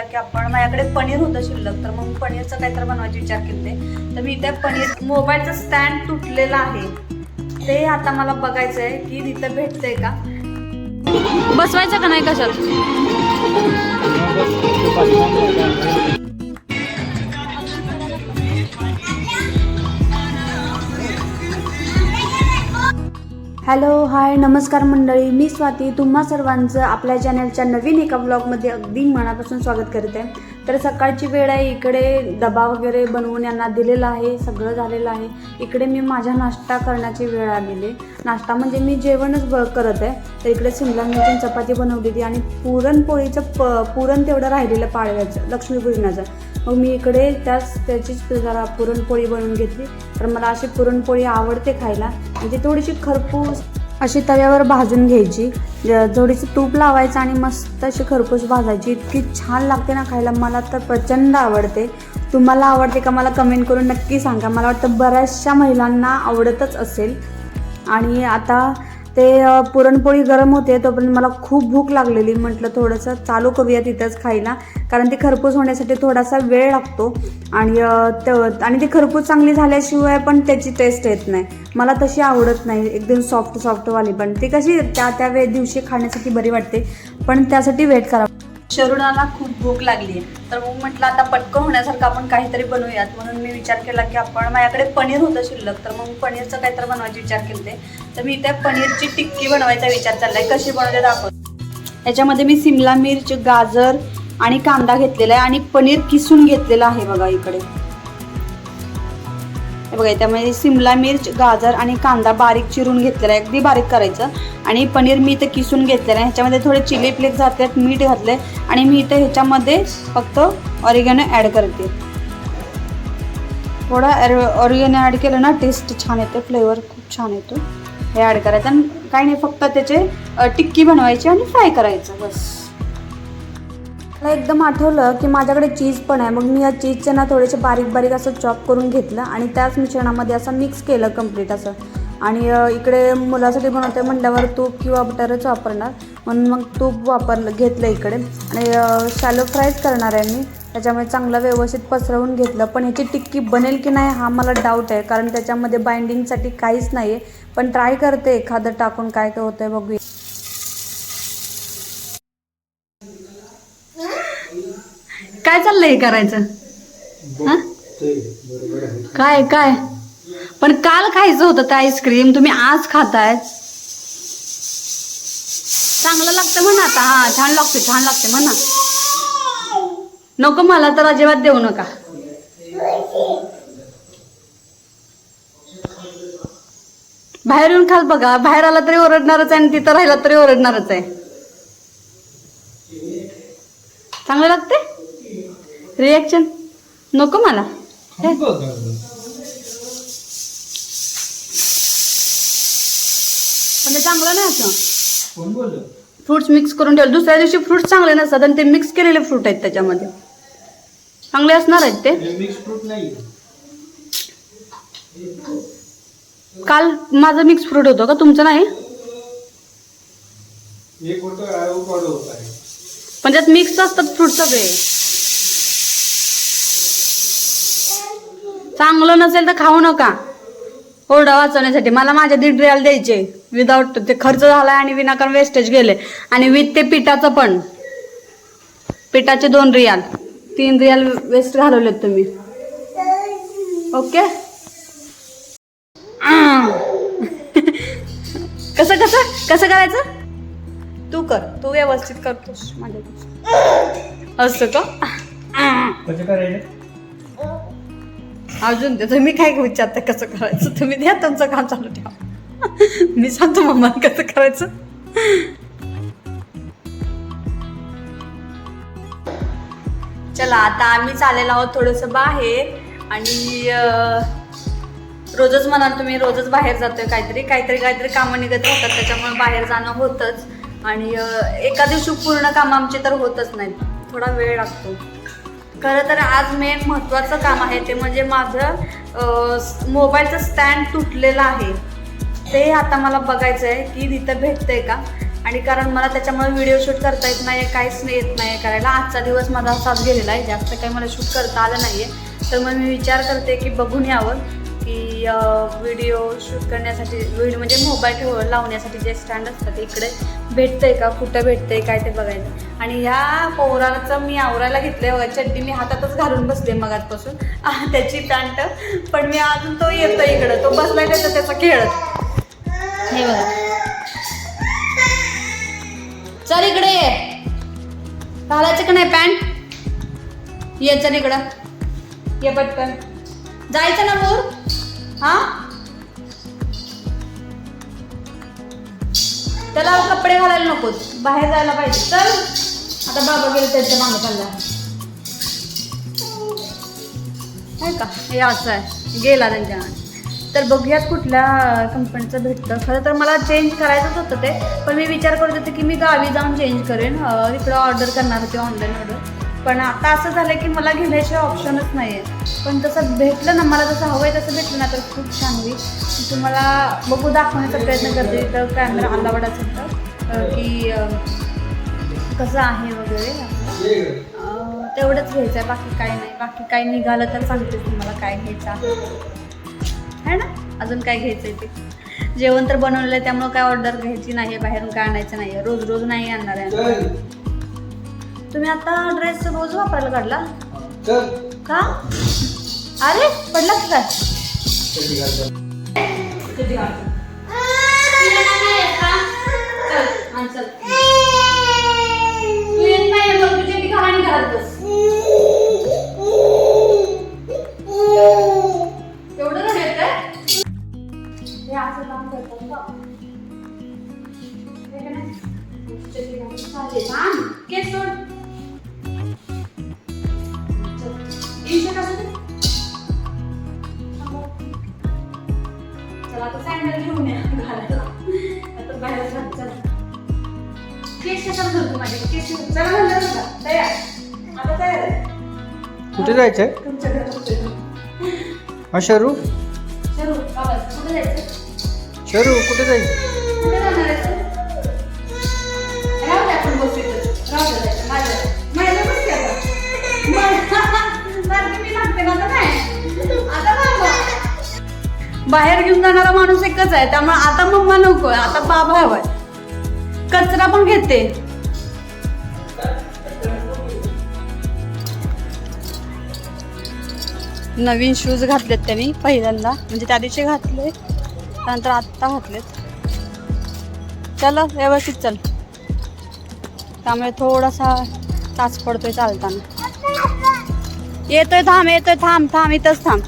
की आपण माझ्याकडे पनीर होतं शिल्लक तर मग पनीरचं काहीतरी बनवायचे विचार केले तर मी इथे पनीर मोबाईलचं स्टँड तुटलेलं आहे. ते आता मला बघायचं आहे की तिथं भेटतंय का. बसवायचं का नाही कशात? हॅलो हाय नमस्कार मंडळी. मी स्वाती. तुम्हा सर्वांचं आपल्या चॅनलच्या नवीन एका ब्लॉगमध्ये अगदी मनापासून स्वागत करते. तर सकाळची वेळ आहे. इकडे डबा वगैरे बनवून यांना दिलेला आहे. सगळं झालेलं आहे. इकडे मी माझा नाश्ता करण्याची वेळ आलेली आहे. नाश्ता म्हणजे मी जेवणच ब करत आहे. तर इकडे शिमला मिरची चपाती बनवलेली आणि पुरणपोळीचं प पुरण तेवढं राहिलेलं पाळव्याचं लक्ष्मीपूजनाचं. मग मी इकडे त्याच त्याचीच जरा पुरणपोळी बनवून घेतली. तर मला अशी पुरणपोळी आवडते खायला. म्हणजे थोडीशी खरपूस अशी तव्यावर भाजून घ्यायची. ज- थोडीशी तूप लावायचं आणि मस्त अशी खरपूस भाजायची. इतकी छान लागते ना खायला. मला तर प्रचंड आवडते. तुम्हाला आवडते का मला कमेंट करून नक्की सांगा. मला वाटतं बऱ्याचशा महिलांना आवडतच असेल. आणि आता ते पुरणपोळी गरम होते तोपर्यंत मला खूप भूक लागलेली. म्हटलं थोडंसं चालू करूया तिथंच खायला. कारण ती खरपूस होण्यासाठी थोडासा वेळ लागतो. आणि आणि ती खरपूस चांगली झाल्याशिवाय पण त्याची टेस्ट येत नाही. मला तशी आवडत नाही. एकदम सॉफ्ट सॉफ्टवाली पण ती कशी त्या त्या वे दिवशी खाण्यासाठी बरी वाटते. पण त्यासाठी वेट करा. शरुणाला खूप भूक लागली आहे. तर मग म्हटलं आता पटकन होण्यासारखं आपण काहीतरी बनवूयात. म्हणून मी विचार केला की आपण माझ्याकडे पनीर होतं शिल्लक तर मग पनीरचं काहीतरी बनवायचे विचार केले तर मी त्या पनीरची टिक्की बनवायचा विचार चाललाय. कशी बनवते दाखव. याच्यामध्ये मी सिमला मिर्च गाजर आणि कांदा घेतलेला आहे आणि पनीर किसून घेतलेलं आहे बघा इकडे. बघा त्यामध्ये सिमला मिर्च गाजर आणि कांदा बारीक चिरून घेतलेला आहे. अगदी बारीक करायचं. आणि पनीर मी इथं किसून घेतलेलं आहे. ह्याच्यामध्ये थोडे चिली फ्लेक्स घातलेत मीठ घातले आणि मी इथं ह्याच्यामध्ये फक्त ऑरिगॅनो ॲड करते. थोडा ऑरिगॅनो ॲड केलं ना टेस्ट छान येते फ्लेवर खूप छान येतो. हे ॲड करायचं. आणि काही नाही फक्त त्याचे टिक्की बनवायची आणि फ्राय करायचं. बस. मला एकदम आठवलं की माझ्याकडे चीज पण आहे. मग मी या चीजचे ना थोडेसे बारीक बारीक असं चॉप करून घेतलं आणि त्याच मिश्रणामध्ये असं मिक्स केलं कंप्लीट असं. आणि इकडे मुलासाठी बनवते म्हटल्यावर तूप किंवा बटरच वापरणार. म्हणून मग तूप वापरलं घेतलं इकडे. आणि शॅलो फ्रायच करणार आहे मी. त्याच्यामुळे चांगलं व्यवस्थित पसरवून घेतलं. पण ह्याची टिक्की बनेल की नाही हा मला डाऊट आहे. कारण त्याच्यामध्ये बाइंडिंगसाठी काहीच नाही आहे पण ट्राय करते एखादं टाकून काय काय होतंय बघूया. काय चाललंय हे करायचं? हा? काय काय? पण काल खायचं होतं ते आईस्क्रीम तुम्ही आज खाताय. चांगलं लागतं म्हणा आता. हा छान लागते छान लागते म्हणा. नको मला तर अजिबात देऊ नका. बाहेर येऊन खाल बघा. बाहेर आला तरी ओरडणारच आहे आणि तिथं राहिला तरी ओरडणारच आहे. चांगलं लागते रिॲक्शन नको मला. पण चांगलं नाही असं. फ्रुट्स मिक्स करून ठेवले. दुसऱ्या दिवशी फ्रुट्स चांगले नसतात आणि ते मिक्स केलेले फ्रूट आहेत त्याच्यामध्ये. चांगले असणार आहेत ते. मिक्स फ्रूट नाही काल माझं मिक्स फ्रूट होतं का? तुमचं नाही? पण त्यात मिक्स असतात फ्रूट सगळे. चांगलं नसेल तर खाऊ नका. ओरडा वाचवण्यासाठी. मला माझ्या दीड रियाल द्यायचे. विदाऊट ते खर्च झालाय आणि विनाकारण वेस्टेज गेले. आणि विथ ते पिठाचं पण. पिठाचे दोन रियाल. तीन रियाल वेस्ट घालवलेत तुम्ही. ओके कसं कसं? कसं करायचं? तू कर. तू व्यवस्थित करतोस माझ्या. असं का? अजून दे. तुम्ही काय विचारता कसं करायचं? तुम्ही द्या तुमचं काम चालू ठेवा. मी सांगतो मम्मा कसं करायचं. चला आता आम्ही चाललेलो आहोत थोडंसं बाहेर आणि रोजच म्हणाल तुम्ही रोजच बाहेर जातोय काहीतरी. काहीतरी काहीतरी कामं निघत राहतात त्याच्यामुळे बाहेर जाणं होतच. आणि एका दिवशी पूर्ण कामं आमचे तर होतच नाहीत. थोडा वेळ लागतो. खरं तर आज मेन महत्त्वाचं काम आहे ते म्हणजे माझं मोबाईलचं स्टँड तुटलेलं आहे. ते आता मला बघायचं आहे की तिथं भेटतंय का? आणि कारण मला त्याच्यामुळे व्हिडिओ शूट करता येत नाही काहीच नाही येत नाही करायला. आजचा दिवस माझा असाच गेलेला आहे. जास्त काही मला शूट करता आलं नाही आहे तर मग मी विचार करते की बघून यावं. की व्हिडिओ शूट करण्यासाठी व्हिडिओ म्हणजे मोबाईल ठेव लावण्यासाठी जे स्टँड असतात इकडे भेटतंय का? कुठं भेटतंय? काय ते बघायचं. आणि ह्या पोराचं मी आवरायला घेतलंय बघा. चड्डी मी हातातच घालून बसले मगातपासून त्याची पॅन्ट पण मी अजून तो येतो इकडं. तो बसलाय त्याचं त्याचं खेळत हे बघा. चल इकडे ये. घालायचं का नाही पॅन्ट? ये चल इकडं. ये पटकन. जायचं ना मोर हा? त्याला कपडे घालायला नकोस. बाहेर जायला पाहिजे. चल. आता बाबा गेले त्याच्यामागे चालला. आहे का? हे असं आहे. गेला त्यांच्या तर बघूयात कुठल्या कंपनीचं भेटतं खरं तर मला चेंज करायचंच होतं ते. पण मी विचार करत होते की मी गावी जाऊन चेंज करेन. इकडं तिकडं ऑर्डर करणार होते ऑनलाईन ऑर्डर पण आता असं झालं की मला घेण्याशिवाय ऑप्शनच नाही आहे पण तसं भेटलं ना मला जसं हवं आहे तसं भेटलं ना तर खूप छान होईल. तुम्हाला बघू दाखवण्याचा प्रयत्न करते. तर कॅमेरा आलावड असेल तर की कसं आहे वगैरे. तेवढंच घ्यायचं आहे बाकी काही नाही. बाकी काही निघालं तर सांगते तुम्हाला काय घ्यायचं आहे. है ना? अजून काय घ्यायचं आहे ते. जेवण तर बनवलेलं आहे त्यामुळे काय ऑर्डर घ्यायची नाही बाहेरून काय आणायचं नाही रोज रोज नाही आणणार आहे. तुम्ही आता ड्रेस रोज वापरायला काढला चल का अरे पडला का चड्डी घाल चल. किती वाजता? तुला नाही येत का? चल, आण चल. तू येत नाही बाहेर जा, चला. केस कशाला घालतो माझे केस चला म्हणलं बघा तयार. आता तयार आहे. कुठे जायचंय? तुमच्या घरात हा शरू? बाबा कुठे जायचं? शरू कुठे जायचं? कुठे जाणार आहे? राहू आपण बसू. राहू बाहेर घेऊन जाणारा माणूस एकच आहे. त्यामुळे आता मम्मा नको आता बाबा हवाय कचरा पण घेते. नवीन शूज घातलेत त्यांनी पहिल्यांदा. म्हणजे त्या दिवशी घातले त्यानंतर आत्ता घातलेत. चल व्यवस्थित चल. त्यामुळे थोडासा तास पडतोय चालताना. येतोय थांब येतोय थांब थांब इथंच थांब.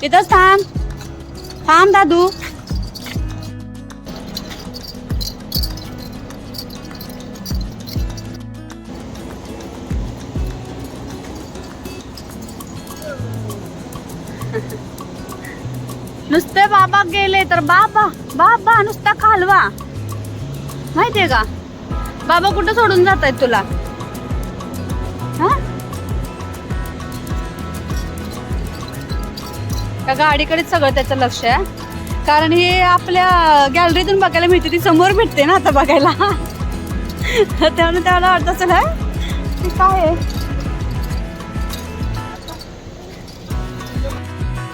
तिथंच थांब. थांब दादू. नुसते बाबा गेले तर बाबा बाबा नुसता खालवा. माहितीये का? बाबा कुठं सोडून जात आहेत तुला? त्या गाडीकडेच सगळं त्याचं लक्ष आहे. कारण हे आपल्या गॅलरीतून बघायला मिळते ती समोर भेटते ना आता बघायला. त्यामुळे त्याला अर्धा असेल काय आहे?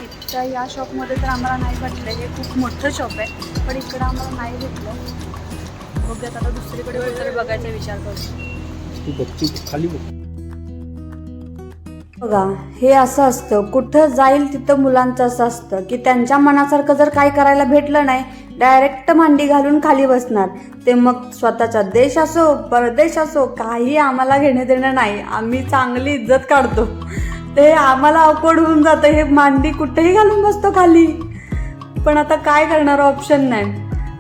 इथच्या या शॉपमध्ये तर आम्हाला नाही भेटलं. हे खूप मोठं शॉप आहे. पण इकडं आम्हाला नाही भेटलं. बघूयात आता दुसरीकडे कुठेतरी बघायचा विचार करतो तू बघ खाली बघा हे असं असतं. कुठं जाईल तिथं मुलांचं असं असतं की त्यांच्या मनासारखं जर काय करायला भेटलं नाही डायरेक्ट मांडी घालून खाली बसणार. ते मग स्वतःचा देश असो परदेश असो काही आम्हाला घेणं देणं नाही. आम्ही चांगली इज्जत काढतो. ते आम्हाला अवघड होऊन जातं. हे मांडी कुठेही घालून बसतो खाली. पण आता काय करणार? ऑप्शन नाही.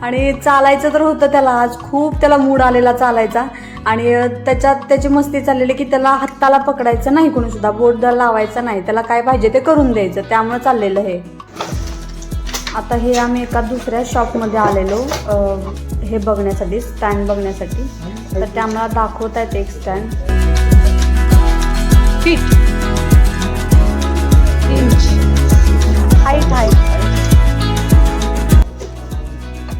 आणि चालायचं तर होतं त्याला. आज खूप त्याला मूड आलेला चालायचा. आणि त्याच्यात त्याची मस्ती चाललेली की त्याला हाताला पकडायचं नाही कोणी सुद्धा बोट लावायचं नाही त्याला काय पाहिजे ते करून द्यायचं त्यामुळे चाललेलं हे. आता हे आम्ही एका दुसऱ्या शॉपमध्ये आलेलो हे बघण्यासाठी स्टँड बघण्यासाठी. तर ते आम्हाला दाखवत आहेत एक स्टँड. हाईट हाईट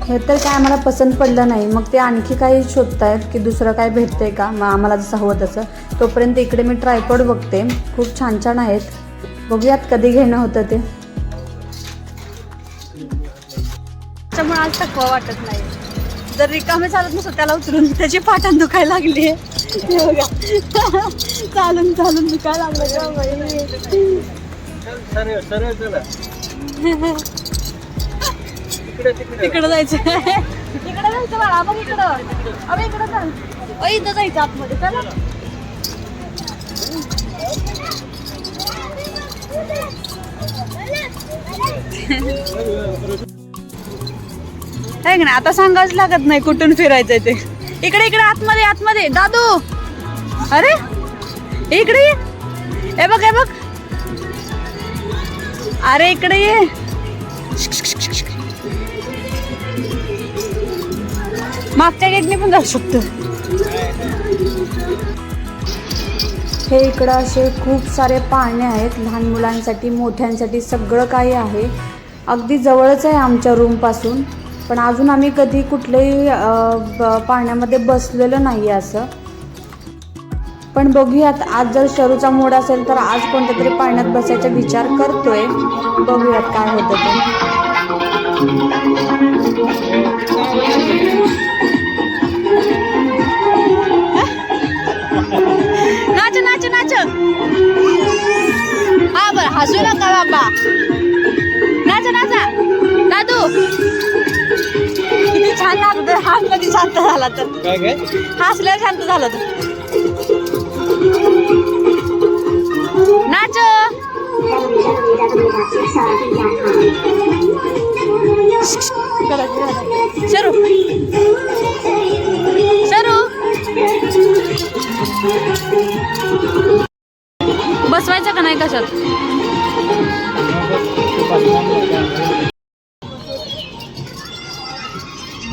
हे तर काय आम्हाला पसंत पडलं नाही. मग ते आणखी काही शोधतायत की दुसरं काय भेटतंय का? मग आम्हाला जसं हवं तसं. तोपर्यंत इकडे मी ट्रायपॉड बघते. खूप छान छान आहेत. बघूयात कधी घेणं होतं ते. त्याच्यामुळे आज थकवा वाटत नाही. जर रिकामे चालत नसतं त्याला उचलून त्याची पाटण दुखायला लागली चालून चालून दुखायला लागलं. तिकडे तिकडे. तिकडं जायचं. इकडं जायचं बाळा बघ इकडं. अबे इकडं चल. अ, इथं जायचं आतमध्ये. चला. नाही? आता सांगावंच लागत नाही कुठून फिरायचंय ते. इकडे इकडे आतमध्ये आतमध्ये. दादू! अरे! इकडे ये. हे बघ हे बघ. अरे इकडे ये. मागच्या गेटने पण जाऊ शकतो. हे इकडं असे खूप सारे पाळणे आहेत. लहान मुलांसाठी मोठ्यांसाठी सगळं काही आहे. अगदी जवळच आहे आमच्या रूमपासून पण अजून आम्ही कधी कुठलंही पाण्यामध्ये ब- बसलेलं नाही आहे असं. पण बघूयात आज जर शरूचा मूड असेल तर आज कोणत्या तरी पाण्यात बसायचा विचार करतोय. बघूयात काय होतं ते. हा बर हसू नका बाबा. नाच नाचा. दादू. किती छान नाचत हा कधी शांत झाला तर. हसल्यावर शांत झाला तर. नाच. शरू. शरू. का नाही कशात?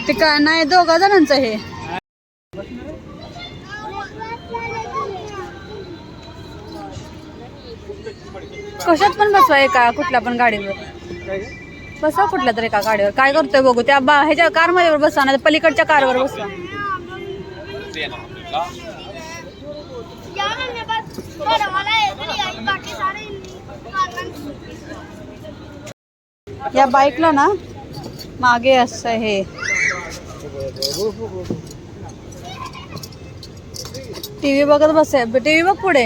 ते काय नाही दोघा जणांचं हे. कशात पण बसवा एका कुठल्या पण गाडीवर. बसा कुठल्या तरी एका गाडीवर. काय करतोय बघू त्या बा ह्याच्या कारमध्ये बसा ना पलीकडच्या कारवर बसवा यार मेरे पास थोड़ा वाला है इधर ही आई बाकी सारे कागज या बाईकला ना मागे असं हे. टीव्ही बघत बसे. टीव्ही बघ पुढे.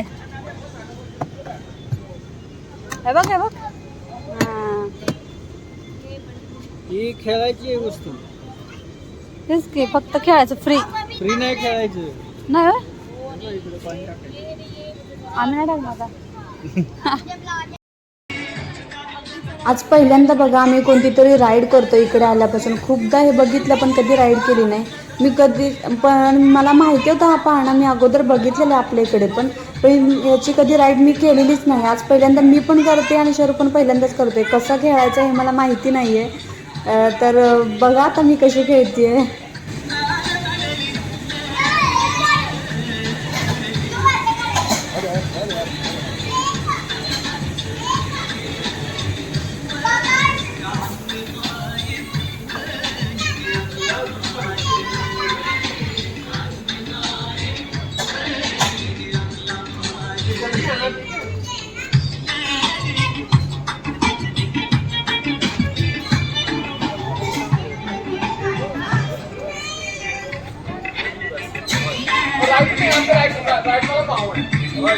हे बघ हे बघ. हा. ही खेळायची वस्तू. तेच की फक्त खेळायचं फ्री फ्री नाही खेळायचं. नाही? आम्ही नाही टाकणार आज पहिल्यांदा बघा आम्ही कोणती तरी राईड करतो इकडे आल्यापासून. खूपदा हे बघितलं पण कधी राईड केली नाही. मी कधी पण मला माहिती होतं हा पाहणा मी अगोदर बघितलेलं आहे आपल्या इकडे पण. पण याची कधी राईड मी केलेलीच नाही. आज पहिल्यांदा मी पण करते आणि शरू पण पहिल्यांदाच करते. कसं खेळायचं हे मला माहिती नाही आहे तर बघा आता मी कशी खेळते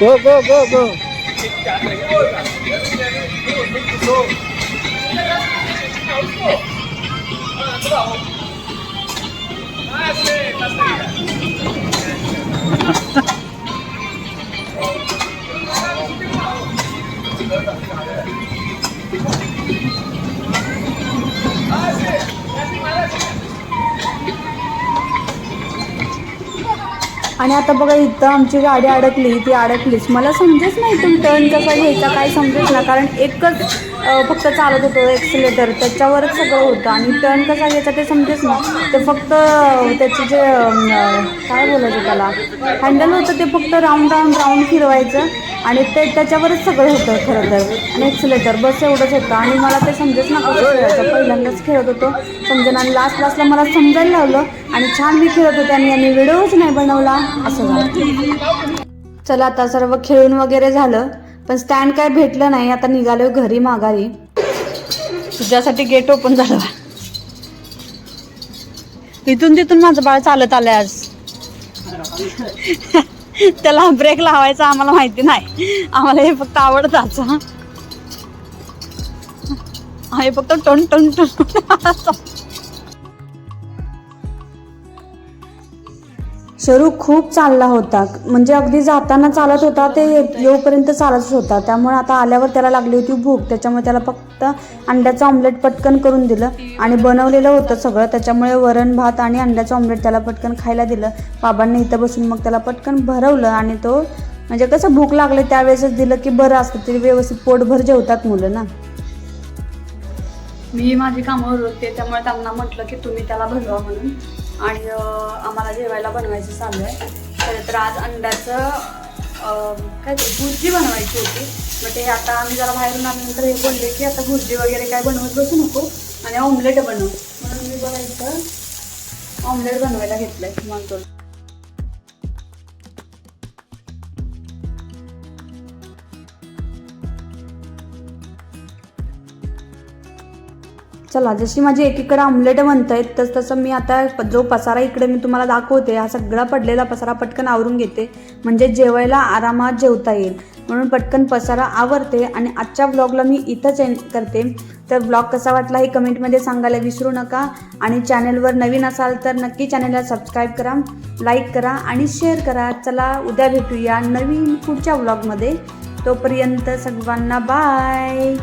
Go, go, go, go. आणि आता बघा इथं आमची गाडी अडकली ती अडकलीच. मला समजेच नाही तुम्ही टर्न कसा घ्यायचा काय समजेच ना कारण एकच फक्त चालत होतं एक्सिलेटर त्याच्यावरच सगळं होतं. आणि टर्न कसा घ्यायचा ते समजेच ना. ते फक्त त्याचे जे काय बोलायचं त्याला? हँडल होतं ते फक्त राऊंड राऊंड राऊंड फिरवायचं. आणि ते त्याच्यावरच सगळं होतं खरं तर. आणि एक्सिलेटर बस एवढंच होतं. आणि मला ते समजेच ना कसं खेळायचं. पहिल्यांदाच खेळत होतो. समजेन. आणि लास्ट लास्टला मला समजायला लावलं. आणि छान मी खेळत होते. आणि यांनी व्हिडिओच नाही बनवला. असं झालं. चला आता सर्व खेळून वगैरे झालं. पण स्टँड काय भेटलं नाही आता निघालो घरी माघारी. तुझ्यासाठी गेट ओपन झालं इथून तिथून माझं बाळ चालत आलंय आज. त्याला ब्रेक लावायचा आम्हाला माहिती नाही. आम्हाला हे फक्त आवडताच. हे फक्त टन टन टन. शरू खूप चालला होता. म्हणजे अगदी जाताना चालत होता ते येऊपर्यंत चालतच होता. त्यामुळे आता आल्यावर त्याला लागली होती भूक. त्याच्यामुळे त्याला फक्त अंड्याचं ऑमलेट पटकन करून दिलं आणि बनवलेलं होतं सगळं. त्याच्यामुळे वरण भात आणि अंड्याचं ऑमलेट त्याला पटकन खायला दिलं. बाबांनी इथं बसून मग त्याला पटकन भरवलं आणि तो म्हणजे कसं भूक लागली त्यावेळेसच दिलं की बरं असतं. तरी व्यवस्थित पोटभर जेवतात मुलं ना. मी माझी कामावर होते त्यामुळे त्यांना म्हटलं की तुम्ही त्याला भरवा म्हणून. आणि आम्हाला जेवायला बनवायचं चालू आहे. खरं तर आज अंड्याचं काय ते भुर्जी बनवायची होती. मग ते आता आम्ही जरा बाहेरून आल्यानंतर हे बोलले की आता भुर्जी वगैरे काय बनवत बसू नको आणि ऑमलेट बनव. म्हणून मी बघायचं ऑमलेट बनवायला घेतलं आहे म्हणतो चला जशी माझी एकीकडे आमलेट बनत आहेत तस तसं मी आता जो पसारा इकडे मी तुम्हाला दाखवते हा सगळा पडलेला पसारा पटकन आवरून घेते. म्हणजे जेवायला आरामात जेवता येईल. म्हणून पटकन पसारा आवरते आणि आजच्या ब्लॉगला मी इथंच एंड करते. तर ब्लॉग कसा वाटला हे कमेंटमध्ये सांगायला विसरू नका. आणि चॅनलवर नवीन असाल तर नक्की चॅनलला सबस्क्राईब करा लाईक करा आणि शेअर करा. चला उद्या भेटूया नवीन पुढच्या ब्लॉगमध्ये तोपर्यंत सर्वांना बाय